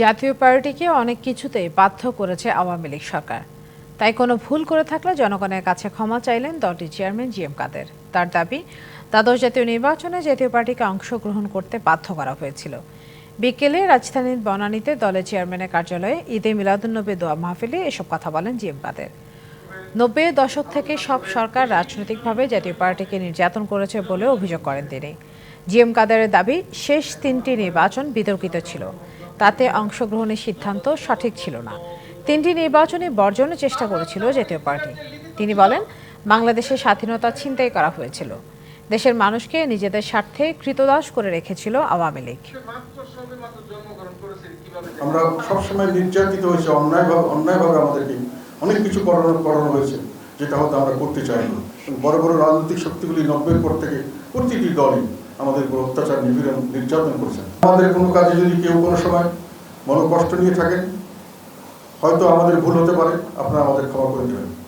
জাতীয় পার্টিকে অনেক কিছুতেই বাধ্য করেছে আওয়ামী লীগ সরকার। তাই কোনো ভুল করে থাকলে জনগণের কাছে ক্ষমা চাইলেন দলটির চেয়ারম্যান জি এম কাদের। তার দাবি, দ্বাদশ জাতীয় নির্বাচনে জাতীয় পার্টিকে অংশগ্রহণ করতে বাধ্য করা হয়েছিল। বিকেলে রাজধানীর বনানীতে দলের চেয়ারম্যানের কার্যালয়ে ঈদে মিলাদুন্নবী দোয়া মাহফিলে এসব কথা বলেন জি এম কাদের। নব্বই দশক থেকে সব সরকার রাজনৈতিকভাবে জাতীয় পার্টিকে নির্যাতন করেছে বলে অভিযোগ করেন তিনি। জিএম কাদারের দাবি, শেষ তিনটি নির্বাচন বিতর্কিত ছিল। তাতে অংশগ্রহণের সিদ্ধান্ত সঠিক ছিল না। তিনটি নির্বাচনে বর্জনের চেষ্টা করেছিল জাতীয় পার্টি। তিনি বলেন, বাংলাদেশের স্বাধীনতা ছিনতাই করা হয়েছিল। দেশের মানুষকে নিজেদের স্বার্থে কৃতদাস করে রেখেছিল আওয়ামী লীগ। আমরা সবসময় নির্যাতিত হয়েছে অন্যায়ভাবে অন্যায়ভাবে আমাদেরকে অনেক কিছু করানো করানো হয়েছে, যেটা হয়তো আমরা করতে চাই না বড় বড় রাজনৈতিক শক্তিগুলি নব্বইয়ের পর থেকে প্রতিটি দলই আমাদের উপর অত্যাচার, নিপীড়ন, নির্যাতন করেছেন। আমাদের কোনো কাজে যদি কেউ কোনো সময় মনোকষ্ট নিয়ে থাকেন, হয়তো আমাদের ভুল হতে পারে, আপনারা আমাদের ক্ষমা করে দেবেন।